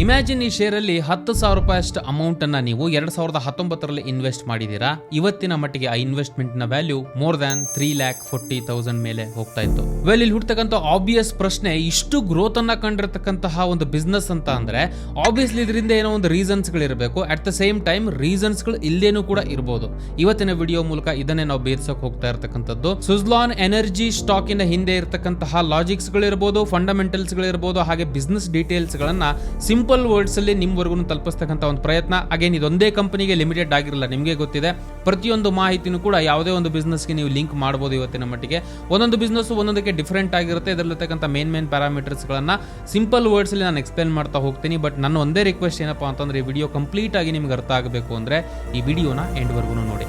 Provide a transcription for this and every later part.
Imagine ಈ ಶೇರಲ್ಲಿ ಹತ್ತು ಸಾವಿರ ರೂಪಾಯಿ ಅಷ್ಟು ಅಮೌಂಟ್ ಅನ್ನ ನೀವು ಎರಡ್ ಸಾವಿರದ ಹತ್ತೊಂಬತ್ತರಲ್ಲಿ ಇನ್ವೆಸ್ಟ್ ಮಾಡಿದೀರಾ. ಇವತ್ತಿನ ಮಟ್ಟಿಗೆ ಆ ಇನ್ವೆಸ್ಟ್ಮೆಂಟ್ನ value more than three lakh forty thousand ಮೇಲೆ ಹೋಗ್ತಾ ಇತ್ತು. ವೆಲ್ ಇಲ್ಲಿ ಹುಡ್ತಕ್ಕಂಥ ಆಬ್ವಿಯಸ್ ಪ್ರಶ್ನೆ, ಇಷ್ಟು ಗ್ರೋತ್ ಅನ್ನ ಕಂಡಿರ್ತಕ್ಕಂತಹ ಒಂದು ಬಿಸ್ನೆಸ್ ಅಂತ ಅಂದ್ರೆ ಆಬ್ವಿಯಸ್ಲಿ ಇದರಿಂದ ಏನೋ ಒಂದು ರೀಸನ್ಸ್ ಇರಬೇಕು. ಅಟ್ ದ ಸೇಮ್ ಟೈಮ್ ರೀಸನ್ಸ್ಗಳು ಇಲ್ಲೇನೂ ಕೂಡ ಇರಬಹುದು ಇವತ್ತಿನ ವಿಡಿಯೋ ಮೂಲಕ ಇದನ್ನೇ ನಾವು ಬೇರ್ಸೋಕೆ ಹೋಗ್ತಾ ಇರತಕ್ಕಂಥದ್ದು. ಸುಜ್ಲಾನ್ ಎನರ್ಜಿ ಸ್ಟಾಕಿನ ಹಿಂದೆ ಇರತಕ್ಕಂತಹ ಲಾಜಿಕ್ಸ್ ಫಂಡಮೆಂಟಲ್ಸ್ಗಳಿರ್ಬೋದು ಫಂಡಮೆಂಟಲ್ಸ್ ಗಳಿರ್ಬೋದು ಹಾಗೆ ಬಿಸ್ನೆಸ್ ಡೀಟೇಲ್ಸ್ ಗಳನ್ನ ಸಿಂಪಲ್ ವರ್ಡ್ಸ್ ಅಲ್ಲಿ ನಿಮ್ವರೆಗೂ ತಲುಪಿಸ್ತಕ್ಕಂಥ ಒಂದು ಪ್ರಯತ್ನ. ಅಗೇನ್ ಇದೊಂದೇ ಕಂಪನಿಗೆ ಲಿಮಿಟೆಡ್ ಆಗಿರಲ್ಲ, ನಿಮಗೆ ಗೊತ್ತಿದೆ. ಪ್ರತಿಯೊಂದು ಮಾಹಿತಿನೂ ಕೂಡ ಯಾವುದೇ ಒಂದು ಬಿಸ್ನೆಸ್ಗೆ ನೀವು ಲಿಂಕ್ ಮಾಡಬಹುದು ಇವತ್ತಿನ ಮಟ್ಟಿಗೆ. ಒಂದೊಂದು ಬಿಸ್ನೆಸ್ ಒಂದೊಂದಕ್ಕೆ ಡಿಫ್ರೆಂಟ್ ಆಗಿರುತ್ತೆ. ಇದರಲ್ಲಿರ್ತಕ್ಕಂಥ ಮೇನ್ ಮೇನ್ ಪ್ಯಾರಾಮೀಟರ್ಸ್ಗಳನ್ನ ಸಿಂಪಲ್ ವರ್ಡ್ಸ್ ಅಲ್ಲಿ ನಾನು ಎಕ್ಸ್ಪ್ಲೇನ್ ಮಾಡ್ತಾ ಹೋಗ್ತೀನಿ. ಬಟ್ ನನ್ನ ಒಂದೇ ರಿಕ್ವೆಸ್ಟ್ ಏನಪ್ಪ ಅಂತಂದ್ರೆ, ಈ ವಿಡಿಯೋ ಕಂಪ್ಲೀಟ್ ಆಗಿ ನಿಮ್ಗೆ ಅರ್ಥ ಆಗಬೇಕು ಅಂದ್ರೆ ಈ ವಿಡಿಯೋನ ಎಂಡ್ವರೆಗೂ ನೋಡಿ.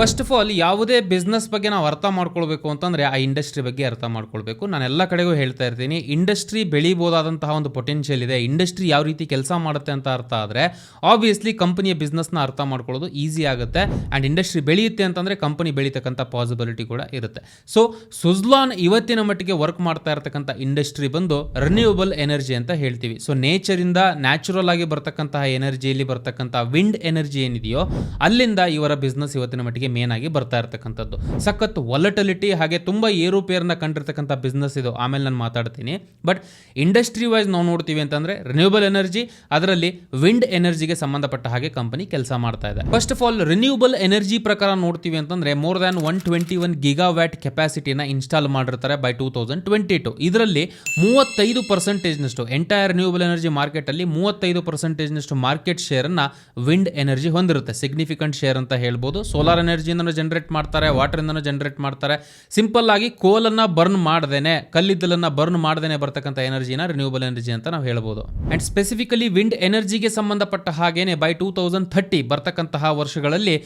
ಫಸ್ಟ್ ಆಫ್ ಆಲ್ ಯಾವುದೇ ಬಿಸ್ನೆಸ್ ಬಗ್ಗೆ ನಾವು ಅರ್ಥ ಮಾಡ್ಕೊಳ್ಬೇಕು ಅಂತಂದ್ರೆ ಆ ಇಂಡಸ್ಟ್ರಿ ಬಗ್ಗೆ ಅರ್ಥ ಮಾಡ್ಕೊಳ್ಬೇಕು. ನಾನು ಎಲ್ಲ ಕಡೆಗೂ ಹೇಳ್ತಾ ಇರ್ತೀನಿ ಇಂಡಸ್ಟ್ರಿ ಬೆಳಿಬೋದಾದಂತಹ ಒಂದು ಪೊಟೆನ್ಷಿಯಲ್ ಇದೆ. ಇಂಡಸ್ಟ್ರಿ ಯಾವ ರೀತಿ ಕೆಲಸ ಮಾಡುತ್ತೆ ಅಂತ ಅರ್ಥ ಆದರೆ ಆಬ್ವಿಯಸ್ಲಿ ಕಂಪನಿಯ ಬಿಸ್ನೆಸ್ನ ಅರ್ಥ ಮಾಡ್ಕೊಳ್ಳೋದು ಈಸಿ ಆಗುತ್ತೆ. ಆ್ಯಂಡ್ ಇಂಡಸ್ಟ್ರಿ ಬೆಳೆಯುತ್ತೆ ಅಂತಂದರೆ ಕಂಪನಿ ಬೆಳೀತಕ್ಕಂಥ ಪಾಸಿಬಿಲಿಟಿ ಕೂಡ ಇರುತ್ತೆ. ಸೊ ಸುಜ್ಲಾನ್ ಇವತ್ತಿನ ಮಟ್ಟಿಗೆ ವರ್ಕ್ ಮಾಡ್ತಾ ಇರತಕ್ಕಂಥ ಇಂಡಸ್ಟ್ರಿ ಬಂದು ರಿನ್ಯೂವಬಲ್ ಎನರ್ಜಿ ಅಂತ ಹೇಳ್ತೀವಿ. ಸೊ ನೇಚರಿಂದ ನ್ಯಾಚುರಲ್ ಆಗಿ ಬರ್ತಕ್ಕಂತಹ ಎನರ್ಜಿಯಲ್ಲಿ ಬರ್ತಕ್ಕಂಥ ವಿಂಡ್ ಎನರ್ಜಿ ಏನಿದೆಯೋ, ಅಲ್ಲಿಂದ ಇವರ ಬಿಸ್ನೆಸ್ ಇವತ್ತಿನ ಮಟ್ಟಿಗೆ ಮೇನ್ ಆಗಿ ಬರ್ತಾ ಇರ್ತಕ್ಕಂಥದ್ದು. ಸಖತ್ ವಾಲಟಿಲಿಟಿ ಹಾಗೆ ತುಂಬ ಏರುಪೇರನ್ನ ಕಂಡಿರ್ತಕ್ಕಂಥ ಬಿಸ್ನೆಸ್ ಇದು. ಆಮೇಲೆ ನಾನು ಮಾತಾಡ್ತೀನಿ. ಬಟ್ ಇಂಡಸ್ಟ್ರಿ ವೈಸ್ ನಾವು ನೋಡ್ತೀವಿ ಅಂತಂದ್ರೆ ರಿನ್ಯೂಬಲ್ ಎನರ್ಜಿ ಅದರಲ್ಲಿ ವಿಂಡ್ ಎನರ್ಜಿಗೆ ಸಂಬಂಧಪಟ್ಟ ಹಾಗೆ ಕಂಪನಿ ಕೆಲಸ ಮಾಡ್ತಾ ಇದೆ. First of all renewable energy ಪ್ರಕಾರ ನೋಡ್ತೀವಿ ಅಂತಂದ್ರೆ more than one twenty one gigawatt ಕೆಪಾಸಿಟಿನ install ಮಾಡಿರ್ತಾರೆ by two thousand twenty two ಇದರಲ್ಲಿ ಮೂವತ್ತೈದು ಪರ್ಸೆಂಟೇಜ್ನಷ್ಟು ಎಂಟೈರ್ ರಿನ್ಯೂಬಲ್ ಎನರ್ಜಿ ಮಾರ್ಕೆಟಲ್ಲಿ ಮೂವತ್ತೈದು ಪರ್ಸೆಂಟೇಜ್ನಷ್ಟು ಮಾರ್ಕೆಟ್ ಶೇರ್ ಅನ್ನ ವಿಂಡ್ ಎನರ್ಜಿ ಹೊಂದಿರುತ್ತೆ. ಸಿಗ್ನಿಫಿಕೆಂಟ್ ಶೇರ್ ಅಂತ ಹೇಳ್ಬೋದು. ಸೋಲಾರ್ ಎನರ್ಜಿಯಿಂದನೂ ಜನರೇಟ್ ಮಾಡ್ತಾರೆ ವಾಟರಿಂದನೂ ಜನರೇಟ್ ಮಾಡ್ತಾರೆ. ಸಿಂಪಲ್ ಆಗಿ ಕೋಲನ್ನು ಬರ್ನ್ ಮಾಡ್ದೇನೆ, ಕಲ್ಲಿದ್ದಲನ್ನು ಬರ್ನ್ ಮಾಡ್ದೇನೆ ಬರ್ತಕ್ಕಂಥ ಎನರ್ಜಿನ ರಿನ್ಯೂಬಲ್ ಎನರ್ಜಿ ಅಂತ ನಾವು ಹೇಳ್ಬೋದು. ಅಂಡ್ ಸ್ಪೆಸಿಫಿಕಲಿ ವಿಂಡ್ ಎನರ್ಜಿಗೆ ಸಂಬಂಧಪಟ್ಟ ಹಾಗೇನೆ ಬೈ ಟೂ ತೌಸಂಡ್ ಥರ್ಟಿ ಬರ್ತಕ್ಕಂತಹ ವರ್ಷಗಳಲ್ಲಿ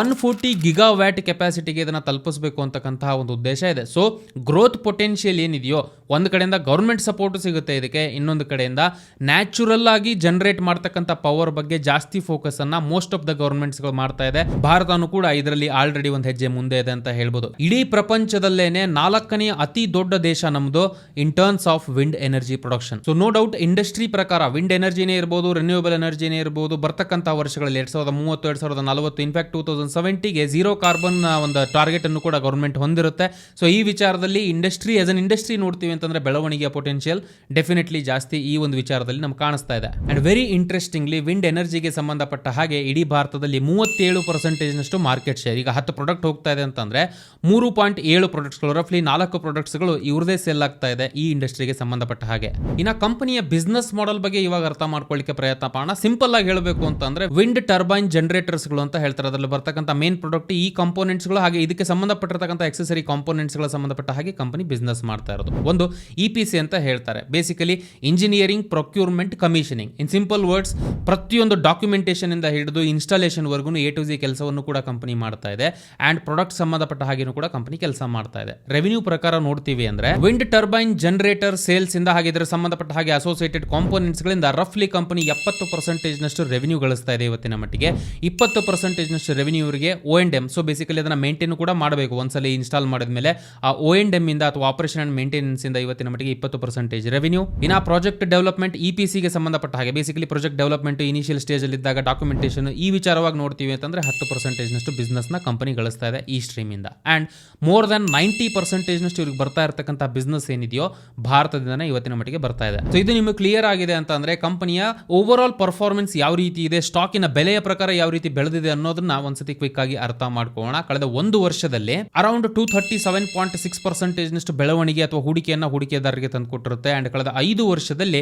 ಒನ್ ಫೋರ್ಟಿ ಗಿಗಾ ವ್ಯಾಟ್ ಕೆಪಾಸಿಟಿಗೆ ಇದನ್ನು ತಲುಪಿಸಬೇಕು ಅಂತಕ್ಕಂತಹ ಒಂದು ಉದ್ದೇಶ ಇದೆ. ಸೊ ಗ್ರೋತ್ ಪೊಟೆನ್ಷಿಯಲ್ ಏನಿದೆಯೋ, ಒಂದು ಕಡೆಯಿಂದ ಗೌರ್ಮೆಂಟ್ ಸಪೋರ್ಟ್ ಸಿಗುತ್ತೆ ಇದಕ್ಕೆ, ಇನ್ನೊಂದು ಕಡೆಯಿಂದ ನ್ಯಾಚುರಲ್ ಆಗಿ ಜನರೇಟ್ ಮಾಡ್ತಕ್ಕಂಥ ಪವರ್ ಬಗ್ಗೆ ಜಾಸ್ತಿ ಫೋಕಸ್ ಅನ್ನ ಮೋಸ್ಟ್ ಆಫ್ ದ ಗೌರ್ಮೆಂಟ್ಸ್ಗಳು ಮಾಡ್ತಾ ಇದೆ. ಭಾರತನೂ ಕೂಡ ಇದರಲ್ಲಿ ಆಲ್ರೆಡಿ ಒಂದು ಹೆಜ್ಜೆ ಮುಂದೆ ಇದೆ ಅಂತ ಹೇಳ್ಬೋದು. ಇಡೀ ಪ್ರಪಂಚದಲ್ಲೇನೆ ನಾಲ್ಕನೇ ಅತಿ ದೊಡ್ಡ ದೇಶ ನಮ್ದು in terms of wind energy production so no doubt industry ಪ್ರಕಾರ ವಿಂಡ್ ಎನರ್ಜಿನೇ ಇರ್ಬೋದು ರಿನ್ಯೂಬಲ್ ಎನರ್ಜಿನೇ ಇರ್ಬೋದು, ಬರ್ತಕ್ಕಂಥ ವರ್ಷಗಳಲ್ಲಿ ಎರಡ್ ಸಾವಿರದ ಮೂವತ್ತು, ಎರಡ್ ಸಾವಿರದ ನಲವತ್ತು ಇನ್ಫ್ಯಾಕ್ಟ್ ಟೂ ತೌಸಂಡ್ ಸೆವೆಂಟಿಗೆ ಜೀರೋ ಕಾರ್ಬನ್ ಒಂದು ಟಾರ್ಗೆಟ್ ಅನ್ನು ಕೂಡ ಗೌರ್ಮೆಂಟ್ ಹೊಂದಿರುತ್ತೆ. ಸೊ ಈ ವಿಚಾರದಲ್ಲಿ ಇಂಡಸ್ಟ್ರಿ ಆಸ್ ಅನ್ ಇಂಡಸ್ಟ್ರಿ ನೋಡ್ತೀವಿ ಅಂತಂದ್ರೆ ಬೆಳವಣಿಗೆಯ ಪೊಟೆನ್ಷಿಯಲ್ ಡೆಫಿನೆಟ್ಲಿ ಜಾಸ್ತಿ ಈ ಒಂದು ವಿಚಾರದಲ್ಲಿ ನಮ್ಗೆ ಕಾಣಿಸ್ತಾ ಇದೆ. ಅಂಡ್ ವೆರಿ ಇಂಟ್ರೆಸ್ಟಿಂಗ್ಲಿ ವಿಂಡ್ ಎನರ್ಜಿಗೆ ಸಂಬಂಧಪಟ್ಟ ಹಾಗೆ ಇಡೀ ಭಾರತದಲ್ಲಿ ಮೂವತ್ತೇಳು ಪರ್ಸೆಂಟೇಜ್ನಷ್ಟು ಮಾರ್ಕೆಟ್ ಶೇರ್ ಈಗ ಹತ್ತು ಪ್ರಾಡಕ್ಟ್ ಹೋಗ್ತಾ ಇದೆ ಅಂತಂದ್ರೆ ಮೂರು ಪಾಯಿಂಟ್ ಏಳು ಪ್ರಾಡಕ್ಟ್ಸ್ಗಳು ರಫ್ಲಿ ನಾಲ್ಕು ಪ್ರಾಡಕ್ಟ್ಸ್ಗಳು ಇವ್ರದೇ ಸೆಲ್ ಆಗ್ತಾ ಇದೆ ಈ ಇಂಡಸ್ಟ್ರಿಗೆ ಸಂಬಂಧಪಟ್ಟ ಹಾಗೆ. ಇನ್ನು ಕಂಪನಿಯ ಬಿಸ್ನೆಸ್ ಮಾಡೆಲ್ ಬಗ್ಗೆ ಇವಾಗ ಅರ್ಥ ಮಾಡ್ಕೊಳ್ಳಿಕ್ಕೆ ಪ್ರಯತ್ನ ಮಾಡೋಣ. ಸಿಂಪಲ್ ಆಗಿ ಹೇಳಬೇಕು ಅಂತಂದ್ರೆ ವಿಂಡ್ ಟರ್ಬೈನ್ ಜನರೇಟರ್ಸ್ಗಳು ಅಂತ ಹೇಳ್ತಾರೆ. ಅದರಲ್ಲಿ ಬರ್ತಕ್ಕಂಥ ಮೇನ್ ಪ್ರಾಡಕ್ಟ್ ಈ ಕಾಂಪೋನೆಂಟ್ಸ್ಗಳು ಹಾಗೆ ಇದಕ್ಕೆ ಸಂಬಂಧಪಟ್ಟಿರ್ತಕ್ಕಂಥ ಎಕ್ಸೆಸರಿ ಕಾಂಪೋನೆಂಟ್ಸ್ಗಳ ಸಂಬಂಧಪಟ್ಟ ಹಾಗೆ ಕಂಪನಿ ಬಿಸ್ನೆಸ್ ಮಾಡ್ತಾ ಇರೋದು. ಒಂದು ಇ ಪಿ ಸಿ ಅಂತ ಹೇಳ್ತಾರೆ. Basically engineering procurement commissioning in simple words ಪ್ರತಿಯೊಂದು ಡಾಕ್ಯುಮೆಂಟೇಷನ್ ಇಂದ ಹಿಡಿದು ಇನ್ಸ್ಟಾಲೇಷನ್ ವರ್ಗೂ ಎ ಟು ಜಿ ಕೆಲಸವನ್ನು ಕೂಡ ಕಂಪನಿ ಮಾಡ್ತಾ ಇದೆ. ಅಂಡ್ ಪ್ರಾಡಕ್ಟ್ ಸಂಬಂಧಪಟ್ಟ ಹಾಗೆಯೂ ಕೂಡ ಕಂಪನಿ ಕೆಲಸ ಮಾಡ್ತಾ ಇದೆ. ರೆವಿನ್ಯೂ ಪ್ರಕಾರ ನೋಡ್ತೀವಿ ಅಂದ್ರೆ ವಿಂಡ್ ಟರ್ಬೈನ್ ಜನರೇಟರ್ ಸೇಲ್ಸ್ ಇಂದ ಹಾಗಿದ್ರೆ ಸಂಬಂಧಪಟ್ಟ ಹಾಗೆ ಅಸೋಸಿಯೇಟೆಡ್ ಕಾಂಪೋನೆಂಟ್ಸ್ ಗಳಿಂದ ರಫ್ಲಿ ಕಂಪನಿ ಎಪ್ಪತ್ತು ಪರ್ಸೆಂಟೇಜ್ ನಷ್ಟು ರೆವಿನ್ಯೂ ಗಳಿಸ್ತಾ ಇದೆ ಇವತ್ತಿನ ಮಟ್ಟಿಗೆ. ಇಪ್ಪತ್ತು ಪರ್ಸೆಂಟೇಜ್ ನಷ್ಟು ರೆವಿನ್ಯೂ ಇವರಿಗೆ O and M so basically ಅದನ್ನ ಮೇಂಟೈನ್ ಕೂಡ ಮಾಡಬೇಕು. ಒಂದ್ಸಲಿ ಇನ್ಸ್ಟಾಲ್ ಮಾಡಿದ ಮೇಲೆ ಆ ಓ ಎಂಡ್ ಎಂ ಇಂದ ಅಥವಾ ಆಪರೇಷನ್ ಅಂಡ್ ಮೇಂಟೆನೆನ್ಸ್ ಇಂದ ಇವತ್ತಿನ ಮಟ್ಟಿಗೆ ಇಪ್ಪತ್ತು ಪರ್ಸೆಂಟೇಜ್ ರೆವಿನ್ಯೂ ಇನ್ನ ಪ್ರಾಜೆಕ್ಟ್ ಡೆವಲಪ್ಮೆಂಟ್ ಇ ಪಿ ಸಿಗೆ ಸಂಬಂಧಪಟ್ಟ ಹಾಗೆ basically project development initial stage ಅಲ್ಲಿ ಇದ್ದಾಗ ಡಾಕ್ಯುಮೆಂಟೇಷನ್ ಈ ವಿಚಾರವಾಗಿ ನೋಡ್ತೀವಿ ಅಂತಂದ್ರೆ ಹತ್ತು ಪರ್ಸೆಂಟೇಜ್ ನಷ್ಟು ಬಿಸ್ನೆಸ್ ನ ಕಂಪನಿ ಗಳಿಸ್ತಾ ಇದೆ ಈ ಸ್ಟ್ರೀಮ್ ಇಂದ. And more than ninety percentage ನಷ್ಟು ಇವ್ರಿಗೆ ಬರ್ತಾ ಇರತಕ್ಕಂಥ ಬಿಸ್ನೆಸ್ ಏನಿದೆಯೋ ಭಾರತದಿಂದನೇ ಇವತ್ತಿನ ಮಟ್ಟಿಗೆ ಬರ್ತಾ ಇದೆ. ಸೊ ಇದು ನಿಮಗೆ ಕ್ಲಿಯರ್ ಆಗಿದೆ ಅಂತ ಅಂದ್ರೆ ಕಂಪನಿಯ ಓವರ್ ಆಲ್ ಪರ್ಫಾರ್ಮೆನ್ಸ್ ಯಾವ ರೀತಿ ಇದೆ ಸ್ಟಾಕಿನ ಬೆಲೆಯ ಪ್ರಕಾರ ಯಾವ ರೀತಿ ಬೆಳೆದಿದೆ ಅನ್ನೋದನ್ನ ಒಂದ್ಸತಿ ಕ್ವಿಕ್ ಆಗಿ ಅರ್ಥ ಮಾಡ್ಕೋಣ ಕಳೆದ ಒಂದು ವರ್ಷದಲ್ಲಿ around two thirty seven point six percentage ನಷ್ಟು ಬೆಳವಣಿಗೆ ಅಥವಾ ಹೂಡಿಕೆಯನ್ನು ಹೂಡಿಕೆದಾರರಿಗೆ ತಂದುಕೊಟ್ಟಿರುತ್ತೆ ಅಂಡ್ ಕಳೆದ ಐದು ವರ್ಷದಲ್ಲಿ